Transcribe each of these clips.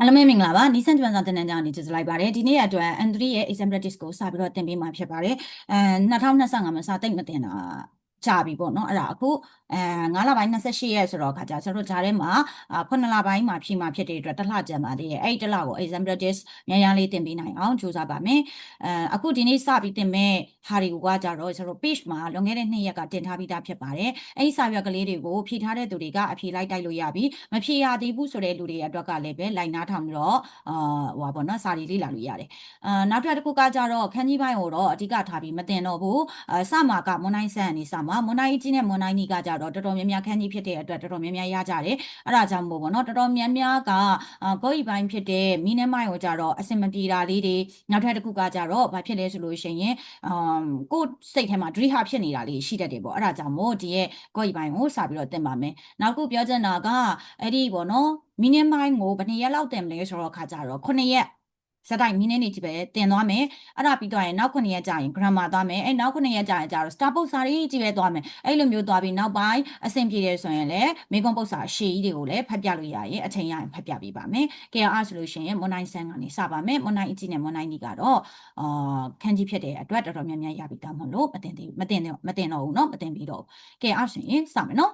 အားလုံးပဲမင်္ဂလာပါနီဆန်ကျွမ်းစာတင်နန်းကြောင်းနေကြည့်လိုက်ပါတယ်ဒီနေ့အတွက် N3 ရဲ့ exam practice ကိုစပြီးတော့သင်ပေးမှာဖြစ်ပါတယ်အဲ2025မှာစာတိတ်မတင်တာ ကြာပြီပေါ့နော်အဲ့ဒါအခုအဲ9လပိုင်း28ရက်ဆိုတော့ခါကြကျွန်တော်တို့ဂျားထဲမှာ9လပိုင်းမှာဖြည့်မှာဖြစ်တဲ့အတွက်တစ်လကြံပါသေးတယ်အဲ့ဒီတစ်လကို exam practice မြန်ရန်လေးသင်ပေးနိုင်အောင်ကြိုးစားပါမယ်အဲအခုဒီနေ့စပြီးသင်မဲ့ဟာတွေကိုကကြတော့ကျွန်တော် page မှာလွန်ခဲ့တဲ့2ရက်ကတင်ထားပြီးသားဖြစ်ပါတယ်အဲ့ဒီစာရွက်ကလေးတွေကိုဖြည့်ထားတဲ့သူတွေကအဖြေလိုက်တိုက်လို့ရပြီမဖြည့်ရသေးဘူးဆိုတဲ့လူတွေအတွက်ကလည်းပဲလိုက်နားထောင်ပြီးတော့အာဟိုပါပေါ့နော်စာတွေလေ့လာလို့ရတယ်အာနောက်တစ်ခုကကြတော့ခန်းကြီးပိုင်းကိုတော့အဓိကထားပြီးမတင်တော့ဘူးအစမှာကမွန်နိုင်ဆန်အနေစမှာမွန်နိုင်ကြီးနဲ့မွန်နိုင်ကြီးကကြတော့တော်တော်များများခန်းကြီးဖြစ်တဲ့အတွက်တော်တော်များများရကြတယ်အဲ့ဒါကြောင့်မို့ပေါ့နော်တော်တော်များများကကိုယ့်ဤပိုင်းဖြစ်တဲ့မီးနဲ့မိုင်ကိုကြတော့အစင်မပြေတာလေးတွေနောက်ထပ်တစ်ခုကကြတော့ဘာဖြစ်လဲဆိုလို့ရှိရင်အမ်ကိုယ်စိတ်ထဲမှာဒရိဟာဖြစ်နေတာလေးရှိတတ်တယ်ပေါ့အဲ့ဒါကြောင့်မို့ဒီရဲ့ကိုယ့်ဤပိုင်းကိုစပြီးတော့တင်ပါမယ်နောက်ခုပြောချင်တာကအဲ့ဒီပေါ့နော်မီးနဲ့မိုင်ကိုဘယ်နှစ်ရက်လောက်တင်မလဲဆိုတော့ခါကြတော့9ရက် စက်တိုင်းမင်းနေနေကြီးပဲတင်သွားမယ်အဲ့ဒါပြီးတော့ရင်နောက်9ရက်ကြာရင် grammar သွားမယ်အဲ့နောက်9ရက်ကြာရင်ကြာတော့ star book စာရေးကြီးပဲသွားမယ်အဲ့လိုမျိုးသွားပြီးနောက်ပိုင်းအဆင်ပြေတယ်ဆိုရင်လည်းမေကွန်ပုတ်စာရှေ့ကြီးတွေကိုလည်းဖတ်ပြလို့ရရင်အချိန်ရရင်ဖတ်ပြပေးပါမယ်ကဲအားဆိုလို့ရှိရင်မွန်နိုင်ဆန်ကနေစပါမယ်မွန်နိုင်အကြီးနဲ့မွန်နိုင်ဒီကတော့အာခန်းကြီးဖြစ်တဲ့အတွက်တော်တော်များများရပြီတောင်းမလို့မတင်သေးမတင်မတင်တော့ဘူးเนาะမတင်ပြီးတော့ကဲအားဆိုရင်စမယ်เนาะ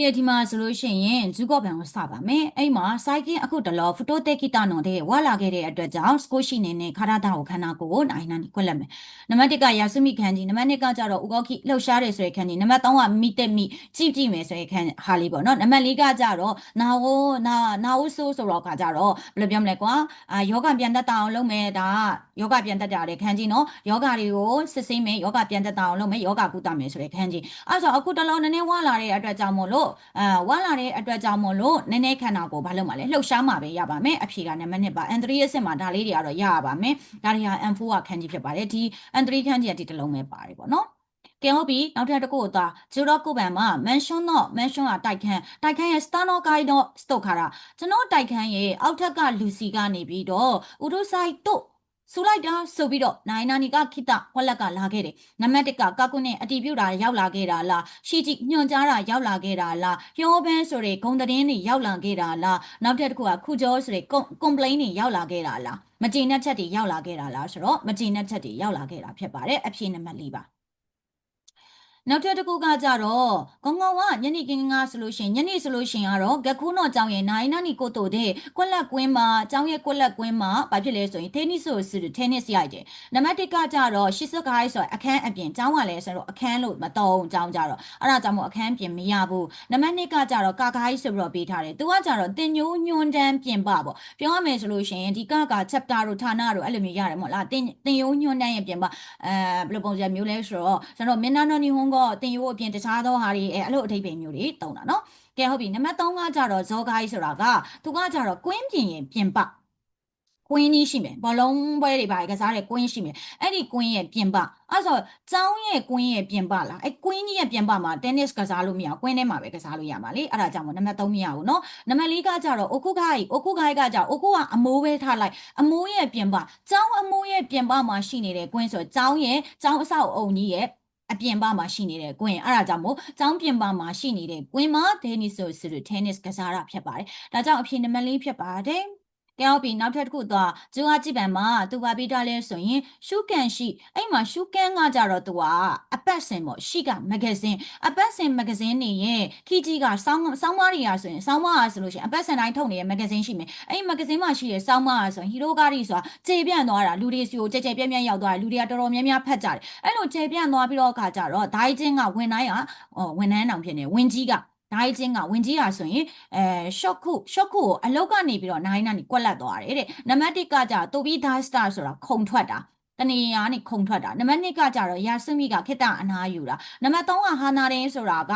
ကဲဒီမှာဆိုလို့ရှိရင်ဇူကော့ဘန်ကိုစပါမယ်အဲ့မှာစိုက်ကင်းအခုတလောဖတိုတက်ကိတနော်တဲ့ဝါလာခဲ့တဲ့အတွက်ကြောင့်စကိုရှိနေနဲ့ခါရတာကိုခန္ဓာကိုယ်ကိုနိုင်နိုင်ခွက်လက်မယ်နံပါတ်1ကယာဆုမိခန်းကြီးနံပါတ်2ကကြတော့ဥကောခိလှုပ်ရှားတယ်ဆိုတဲ့ခန်းကြီးနံပါတ်3ကမိတက်မိကြည့်ကြည့်မယ်ဆိုတဲ့ခန်းဟာလေးပေါ့နော်နံပါတ်4ကကြတော့နာဝနာနာဝဆိုးဆိုတော့ခါကြတော့ဘယ်လိုပြောမလဲကွာအာယောဂပြန်တက်တာအောင်လုပ်မယ်ဒါယောဂပြန်တက်တာတဲ့ခန်းကြီးနော်ယောဂတွေကိုစစ်ဆေးမယ်ယောဂပြန်တက်တာအောင်လုပ်မယ်ယောဂကုသမယ်ဆိုတဲ့ခန်းကြီးအဲ့ဆိုအခုတလောနည်းနည်းဝါလာတဲ့အတွက်ကြောင့်မို့လို့အာဝါလာတဲ့အတွက်ကြောင့်မို့လို့နည်းနည်းခန္ဓာကိုယ်ဘာလုပ်မှာလဲလှုပ်ရှားမှာပဲရပါမယ်အဖြေကနံပါတ်1ပါ N3 ရဲ့စစ်မှာဒါလေးတွေကတော့ရရပါမယ်ဒါတွေဟာ N4 ကခန်းကြီးဖြစ်ပါတယ်ဒီ N3 ခန်းကြီးကဒီတစ်လုံးပဲပါတယ်ပေါ့နော်ကဲဟုတ်ပြီနောက်ထပ်တစ်ခုကဂျူရော့ကုပန်မှာ mention တော့ mention ကတိုက်ခန်းတိုက်ခန်းရဲ့ star တော့ guide တော့ stock ခါတာကျွန်တော်တိုက်ခန်းရဲ့အောက်ထက်ကလူစီကနေပြီးတော့ဥဒုဆိုင်တို့ ဆူလိုက်တာဆိုပြီးတော့နိုင်နာနီကခိတခွက်လက်ကလာခဲ့တယ်နံပါတ်1ကကကုနဲ့အတီးပြုတ်တာရောက်လာခဲ့တာလားရှီကြည့်ညွန်ကြားတာရောက်လာခဲ့တာလားပြောဘန်းဆိုတဲ့ဂုံတရင်တွေရောက်လာခဲ့တာလားနောက်ထပ်တစ်ခုကခုကျော်ဆိုတဲ့ complaint တွေရောက်လာခဲ့တာလားမကျေနပ်ချက်တွေရောက်လာခဲ့တာလားဆိုတော့မကျေနပ်ချက်တွေရောက်လာခဲ့တာဖြစ်ပါတယ်အဖြေနံပါတ်၄ပါ နောက်ထပ်တစ်ခုကကြတော့ကောင်းကောင်းကညနေကင်းကဆိုလို့ရှိရင်ညနေဆိုလို့ရှိရင်ကတော့ဂခုနော့ကြောင်းရဲ့နိုင်နာနီကိုတိုတဲ့ကွက်လက်ကွင်းမှာကြောင်းရဲ့ကွက်လက်ကွင်းမှာဘာဖြစ်လဲဆိုရင် tennis ဆိုဆို tennis ရိုက်တယ်နံပါတ်1ကကြတော့ရှစ်စကိုင်းဆိုအခန်းအပြင်ကြောင်းကလည်းဆိုတော့အခန်းလို့မတော်ကြောင်းကြတော့အဲ့ဒါကြောင့်မို့အခန်းပြင်မရဘူးနံပါတ်2ကကြတော့ကာကိုင်းဆိုပြီးတော့ပေးထားတယ်သူကကြတော့တင်ညိုးညွန်းတန်းပြင်ပပေါ့ပြောရမယ်ဆိုလို့ရှိရင်ဒီကက chapter တို့ဌာနတို့အဲ့လိုမျိုးရတယ်မို့လားတင်တင်ယိုးညွန်းတန်းရဲ့ပြင်ပအဲဘယ်လိုပုံစံမျိုးလဲဆိုတော့ကျွန်တော်မင်းနာနော်နီဟွန်ကတင်ယိုးအပြင်တခြားသောဟာတွေအဲအဲ့လိုအထိပ္ပယ်မျိုးတွေတုံးတာနော်ကဲဟုတ်ပြီနံပါတ်3ကကြတော့ဇောကိုင်းဆိုတာကသူကကြတော့ကွင်းပြင်ရင်ပြင်ပကွင်းကြီးရှိမယ်ဘောလုံးပွဲတွေပါကစားတဲ့ကွင်းရှိမယ်အဲ့ဒီကွင်းရဲ့ပြင်ပအဲ့ဆိုကျောင်းရဲ့ကွင်းရဲ့ပြင်ပလားအဲ့ကွင်းကြီးရဲ့ပြင်ပမှာတင်းနစ်ကစားလို့မရကွင်းထဲမှာပဲကစားလို့ရမှာလေအဲ့ဒါကြောင့်မို့နံပါတ်3မရဘူးเนาะနံပါတ်4ကကြတော့အိုကုခိုင်အိုကုခိုင်ကကြအိုကုကအမိုးပဲထားလိုက်အမိုးရဲ့ပြင်ပကျောင်းအမိုးရဲ့ပြင်ပမှာရှိနေတဲ့ကွင်းဆိုကျောင်းရဲ့ကျောင်းအဆောက်အုံကြီးရဲ့ အပြင်ပမှာရှိနေတဲ့ကွင်းအဲ့ဒါကြောင့်မို့ကျောင်းပြင်ပမှာရှိနေတဲ့ကွင်းမှာ tennis ဆိုဆို tennis ကစားတာဖြစ်ပါတယ်ဒါကြောင့်အဖြေနံပါတ်၄ဖြစ်ပါတယ် ကဲဟုတ်ပြီနောက်ထပ်တစ်ခုတော့ဂျူဟာကြည့်ပံမှာသူပါပြီးထားလဲဆိုရင်ရှုကန်ရှိအဲ့မှာရှုကန်ကကြတော့သူကအပတ်စဉ်ပေါ့ရှိကမဂဇင်းအပတ်စဉ်မဂဇင်းနေရဲ့ခီကြီးကစောင်းစောင်းမတွေရာဆိုရင်စောင်းမရာဆိုလို့ရှိရင်အပတ်စဉ်တိုင်းထုတ်နေတဲ့မဂဇင်းရှိမယ်အဲ့မဂဇင်းမှာရှိတဲ့စောင်းမရာဆိုရင်ဟီရိုကာရီဆိုတာခြေပြန့်သွားတာလူတွေစီကိုကြဲကြဲပြန့်ပြန့်ရောက်သွားတယ်လူတွေကတော်တော်များများဖတ်ကြတယ်အဲ့လိုခြေပြန့်သွားပြီးတော့အခါကြတော့ဒိုင်းချင်းကဝင်တိုင်းကဝန်ထမ်းတောင်ဖြစ်နေဝင်ကြီးက ဒိုင်းချင်းကဝင်ကြီးရဆိုရင်အဲရှော့ခုရှော့ခုကိုအလုတ်ကနေပြီးတော့နိုင်နိုင်ကွက်လက်သွားတယ်တဲ့နံပါတ်1ကကြတူဘီဒိုင်းစတာဆိုတာခုံထွက်တာတနေရာကနေခုံထွက်တာနံပါတ်2ကကြတော့ယာဆုမိကခိတအနာယူတာနံပါတ်3ကဟာနာရင်ဆိုတာက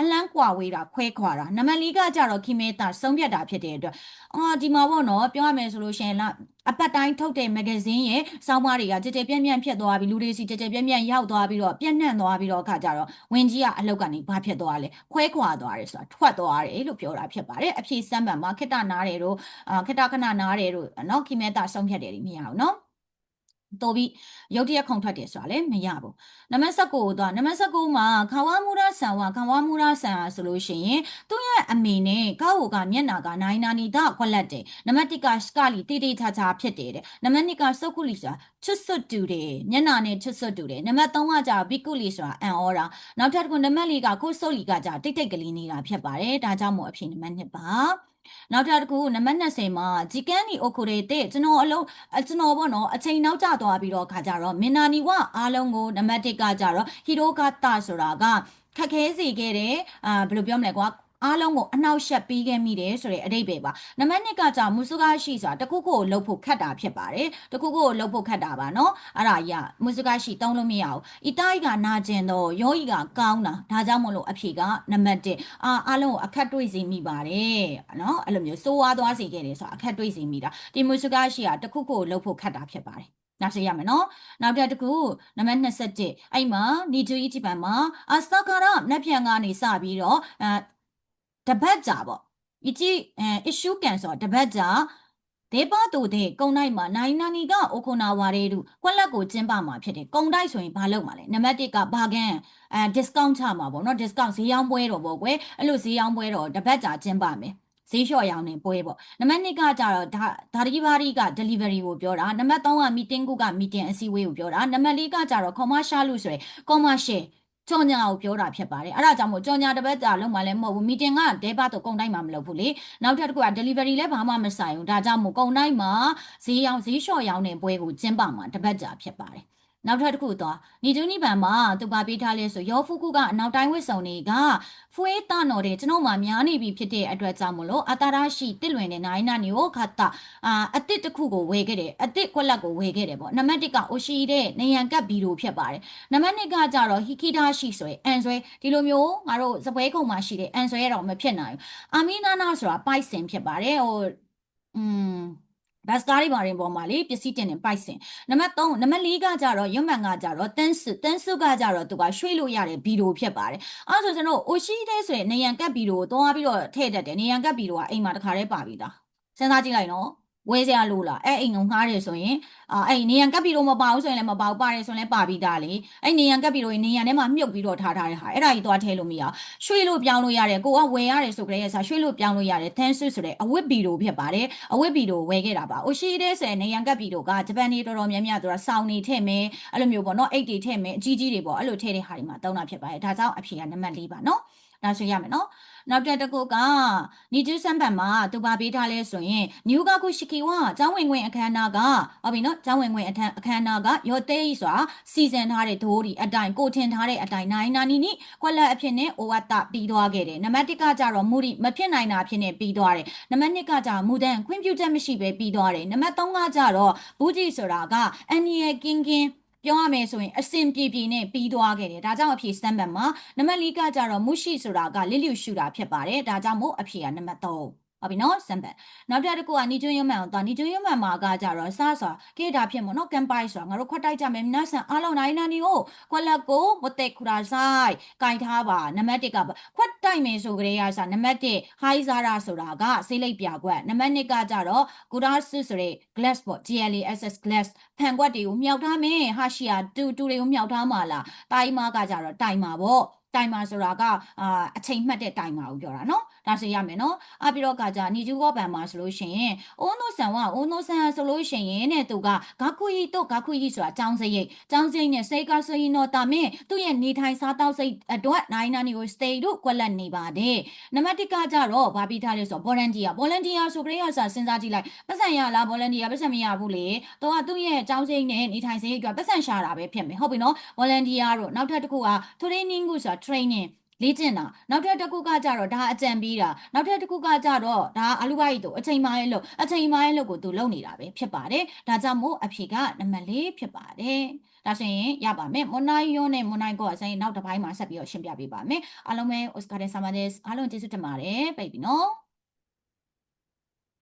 အလန်းကွာဝေးတာခွဲခွာတာနံပါတ်4ကကြတော့ခိမေတာဆုံးဖြတ်တာဖြစ်တဲ့အတွက်အာဒီမှာပေါ့နော်ပြောရမယ်ဆိုလို့ရှိရင်လားအပတ်တိုင်းထုတ်တဲ့မဂ္ဂဇင်းရဲ့စောင်းမတွေကကြကြပြန့်ပြန့်ဖြစ်သွားပြီးလူတွေစီကြကြပြန့်ပြန့်ရောက်သွားပြီးတော့ပြန့်နှံ့သွားပြီးတော့အခါကြတော့ဝင်းကြီးကအလောက်ကနေဘာဖြစ်သွားလဲခွဲခွာသွားတယ်ဆိုတာထွက်သွားတယ်လို့ပြောတာဖြစ်ပါတယ်အဖြေစမ်းပံမှာခိတနားတယ်တို့အာခိတခဏနားတယ်တို့နော်ခိမေတာဆုံးဖြတ်တယ်ဒီမရအောင်နော် တော်ပြီးရုတ်တရက်ခုန်ထွက်တယ်ဆိုတာလည်းမရဘူးနံပါတ်19ကိုသွားနံပါတ်19မှာခဝါမူရာဆန်ဝါခဝါမူရာဆန်ဟာဆိုလို့ရှိရင်သူ့ရဲ့အမေနဲ့ကောက်ဟိုကမျက်နာကနိုင်နာနီတာခွက်လက်တယ်နံပါတ်1ကစကလီတေးတေးချာချာဖြစ်တယ်တဲ့နံပါတ်2ကစုတ်ကုလီဆိုတာချွတ်ဆွတ်တူတယ်မျက်နာနဲ့ချွတ်ဆွတ်တူတယ်နံပါတ်3ကကြာဘီကုလီဆိုတာအန်အောရာနောက်ထပ်တစ်ခုနံပါတ်4ကကိုဆုတ်လီကကြာတိတ်တိတ်ကလေးနေတာဖြစ်ပါတယ်ဒါကြောင့်မို့အဖြစ်နံပါတ်2ပါ နောက်ထပ်တစ်ခုနံပါတ်20မှာဂျီကန်နီအိုကိုရေတဲ့ကျွန်တော်အလုံးအကျွန်တော်ပေါ့နော်အချိန်နောက်ကျသွားပြီးတော့ခါကြတော့မင်နာနီဝအားလုံးကိုနံပါတ်1ကကြတော့ဟီရိုဂါတာဆိုတာကခက်ခဲစေခဲ့တဲ့အာဘယ်လိုပြောမလဲကွာ အားလုံးကိုအနှောက်ယှက်ပေးခဲ့မိတယ်ဆိုတဲ့အဓိပ္ပာယ်ပါနံပါတ်2ကကြာမူစုကားရှိဆိုတာတခုခုကိုလှုပ်ဖို့ခက်တာဖြစ်ပါတယ်တခုခုကိုလှုပ်ဖို့ခက်တာပါနော်အဲ့ဒါကြီးကမူစုကားရှိတုံးလို့မရဘူးအီတာကြီးကနာကျင်တော့ယောဂီကကောင်းတာဒါကြောင့်မလို့အဖြေကနံပါတ်1အာအားလုံးကိုအခက်တွေ့စေမိပါတယ်နော်အဲ့လိုမျိုးစိုးဝါးသွားစေခဲ့တယ်ဆိုတာအခက်တွေ့စေမိတာဒီမူစုကားရှိကတခုခုကိုလှုပ်ဖို့ခက်တာဖြစ်ပါတယ်နောက်ဆက်ရမယ်နော်နောက်တစ်ခုနံပါတ်21အဲ့မှာနီဂျူအီဂျပန်မှာအစတာကာရနက်ဖြန်ကနေစပြီးတော့အဲ တပတ်ကြာပေါ့အကြည့်အဲ issue ကန်ဆိုတပတ်ကြာဒေပါတူတဲ့ကုံတိုက်မှာနိုင်နာနီကအိုခိုနာဝါရဲတို့ကွက်လက်ကိုကျင်းပမှာဖြစ်တယ်ကုံတိုက်ဆိုရင်ဘာလုပ်မှာလဲနံပါတ်1ကဘာဂန်အဲ discount ချမှာပေါ့နော် discount ဈေးရောင်းပွဲတော့ပေါ့ကွယ်အဲ့လိုဈေးရောင်းပွဲတော့တပတ်ကြာကျင်းပမယ်ဈေးလျှော့ရောင်းနေပွဲပေါ့နံပါတ်2ကကြတော့ဒါဒါဒီဘာရီက delivery ကိုပြောတာနံပါတ်3က meeting က meeting အစည်းအဝေးကိုပြောတာနံပါတ်4ကကြတော့ commercial လို့ဆိုရယ် commercial ကြော်ညာကိုပြောတာဖြစ်ပါတယ်အဲ့ဒါကြောင့်မို့ကြော်ညာတစ်ပတ်ကြာလုံးမလဲမဟုတ်ဘူး meeting ကဒေဘာတော့ကုံတိုင်းမှာမလုပ်ဘူးလေနောက်ထပ်တစ်ခုက delivery လည်းဘာမှမဆိုင်ဘူးဒါကြောင့်မို့ကုံတိုင်းမှာဈေးရောင်းဈေးလျှော့ရောင်းတဲ့ပွဲကိုကျင်းပမှာတစ်ပတ်ကြာဖြစ်ပါတယ် နောက်ထပ်တစ်ခုသွားနီဂျူနီဘန်မှာသူပါပေးထားလဲဆိုရောဖူကုကအနောက်တိုင်းဝစ်စုံတွေကဖွေးတနော်တဲ့ကျွန်တော်မှများနေပြီဖြစ်တဲ့အတွက်ကြောင့်မလို့အတာရရှိတစ်လွင်တဲ့နိုင်နာနီကိုခတ်တာအာအတစ်တစ်ခုကိုဝယ်ခဲ့တယ်အတစ်ကွက်လက်ကိုဝယ်ခဲ့တယ်ပေါ့နံပါတ်1ကအိုရှိတဲ့နေရန်ကပ်ဗီဒီယိုဖြစ်ပါတယ်နံပါတ်2ကကြတော့ဟီကီဒါရှိဆိုရင်အန်ဆွဲဒီလိုမျိုးငါတို့စပွဲခုံမှာရှိတဲ့အန်ဆွဲရတော့မဖြစ်နိုင်ဘူးအာမီနာနာဆိုတာပိုက်စင်ဖြစ်ပါတယ်ဟိုอืม ဘတ်စကားတွေပါရင်ပေါ်မှာလေပစ္စည်းတင်နေပိုက်စင်နံပါတ်3နံပါတ်4ကကြတော့ရွတ်မှန်ကကြတော့တန်းစုတန်းစုကကြတော့သူကရွှေ့လို့ရတဲ့ဗီဒီယိုဖြစ်ပါတယ်အဲဆိုကျွန်တော်အိုရှိတဲ့ဆိုရင်နေရန်ကပ်ဗီဒီယိုကိုသွားပြီးတော့ထည့်တတ်တယ်နေရန်ကပ်ဗီဒီယိုကအိမ်မှာတစ်ခါတည်းပါပြီးသားစဉ်းစားကြည့်လိုက်နော် ဝဲစရာလို့လားအဲ့အိမ်ငုံငှားတယ်ဆိုရင်အာအဲ့နေရန်ကပ်ပြီးတော့မပါဘူးဆိုရင်လည်းမပါဘူးပါတယ်ဆိုရင်လည်းပါပြီးသားလေအဲ့နေရန်ကပ်ပြီးတော့နေရန်ထဲမှာမြုပ်ပြီးတော့ထားထားတဲ့ဟာအဲ့ဒါကြီးသွားထည့်လို့မရရွှေ့လို့ပြောင်းလို့ရတယ်ကိုကဝယ်ရတယ်ဆိုကြတဲ့ဆာရွှေ့လို့ပြောင်းလို့ရတယ်သန်းဆွဆိုတဲ့အဝတ်ဗီဒီယိုဖြစ်ပါတယ်အဝတ်ဗီဒီယိုဝယ်ခဲ့တာပါအိုရှိတဲ့ဆိုရင်နေရန်ကပ်ဗီဒီယိုကဂျပန်နေတော်တော်များများသူကစောင်းနေထည့်မယ်အဲ့လိုမျိုးပေါ့နော်အိတ်တွေထည့်မယ်အကြီးကြီးတွေပေါ့အဲ့လိုထည့်တဲ့ဟာတွေမှာတုံးတာဖြစ်ပါတယ်ဒါကြောင့်အဖြေကနံပါတ်၄ပါနော်ဒါဆိုရမယ်နော် နောက်တစ်တစ်ခုကနီဂျူးစမ်ဘန်မှာသူပါပေးထားလဲဆိုရင်နျူဂါကုရှိကီဝါကျောင်းဝင်ခွင့်အခမ်းအနားကဟုတ်ပြီနော်ကျောင်းဝင်ခွင့်အခမ်းအခမ်းအနားကရော်တေးဆိုတာစီစဉ်ထားတဲ့ဒိုးဒီအတိုင်ကိုထင်ထားတဲ့အတိုင်နိုင်နာနီနီခွက်လက်အဖြစ်နဲ့အိုဝတ်တာပြီးသွားခဲ့တယ်နံပါတ်1ကကြတော့မူရီမဖြစ်နိုင်တာဖြစ်နေပြီးသွားတယ်နံပါတ်2ကကြမူဒန်ခွင့်ပြုချက်မရှိပဲပြီးသွားတယ်နံပါတ်3ကကြတော့ဘူးဂျီဆိုတာကအန်နီယကင်းကင်း ပြောရမယ်ဆိုရင်အစင်ပြေပြေနဲ့ပြီးသွားခဲ့တယ်ဒါကြောင့်အဖြေစတမ်ဘတ်မှာနံပါတ်၄ကကြတော့မုရှိဆိုတာကလစ်လျူရှူတာဖြစ်ပါတယ်ဒါကြောင့်မို့အဖြေကနံပါတ်3 ဟုတ်ပြီနော်စမ်ဘတ်နောက်တစ်ခုကနီကျွန်းရမန်ကိုသွားနီကျွန်းရမန်မှာကကြတော့စဆိုတာကေတာဖြစ်မို့နော်ကမ်ပိုင်ဆိုတာငါတို့ခွတ်တိုက်ကြမယ်မနဆန်အားလုံးနိုင်နာနီကိုခွက်လက်ကိုမတက်ခူရာဆိုင်ကင်ထားပါနံပါတ်1ကခွတ်တိုက်မယ်ဆိုကြတဲ့အားစနံပါတ်1ဟိုင်းဇာရာဆိုတာကဆေးလိပ်ပြကွက်နံပါတ်2ကကြတော့ဂူရာဆစ်ဆိုတဲ့ glass ပေါ့ GLASS glass ဖန်ကွက်တွေကိုမြောက်ထားမယ်ဟာရှီယာတူတူတွေကိုမြောက်ထားမှာလားတိုင်မာကကြတော့တိုင်မာပေါ့တိုင်မာဆိုတာကအာအချိန်မှတ်တဲ့တိုင်မာကိုပြောတာနော် ဒါဆိုရမယ်နော်အပြီးတော့ကကြနီဂျူကောပန်မှာဆိုလို့ရှိရင်အိုးနိုဆန်ဝအိုးနိုဆန်ဆိုလို့ရှိရင်တဲ့သူကဂါခုယီတော့ဂါခုယီဆိုတာចောင်းစရိတ်ចောင်းစရိတ်နဲ့စေကာဆိုရင်တော့တာမင်းသူ့ရဲ့နေထိုင်စားတောက်စိတ်အတွက်နိုင်နာနီကို stay တို့ကွက်လက်နေပါတယ်နံပါတ်1ကကြတော့ဗာပြီးထားလဲဆို volunteer volunteer ဆိုကြရဆာစဉ်းစားကြည့်လိုက်ပတ်စံရလား volunteer ပတ်စံမရဘူးလေတော့ကသူ့ရဲ့ចောင်းစရိတ်နဲ့နေထိုင်စရိတ်အတွက်ပတ်စံရှာတာပဲဖြစ်မယ်ဟုတ်ပြီနော် volunteer တို့နောက်ထပ်တစ်ခုက training ကိုဆိုတာ training လေ့ကျင့်တာနောက်ထပ်တစ်ခုကကြတော့ဒါအကြံပေးတာနောက်ထပ်တစ်ခုကကြတော့ဒါအလူပိုက်တို့အချိန်မိုင်းလို့အချိန်မိုင်းလို့ကိုသူလုပ်နေတာပဲဖြစ်ပါတယ်ဒါကြောင့်မို့အဖြေကနံပါတ်၄ဖြစ်ပါတယ်ဒါဆိုရင်ရပါမယ်မွန်နိုင်ယောနဲ့မွန်နိုင်ကောအဆိုင်နောက်တစ်ပိုင်းမှာဆက်ပြီးတော့ရှင်းပြပေးပါမယ်အားလုံးပဲ Oscar de Samades အားလုံးကျေးဇူးတင်ပါတယ်ပိတ်ပြီနော်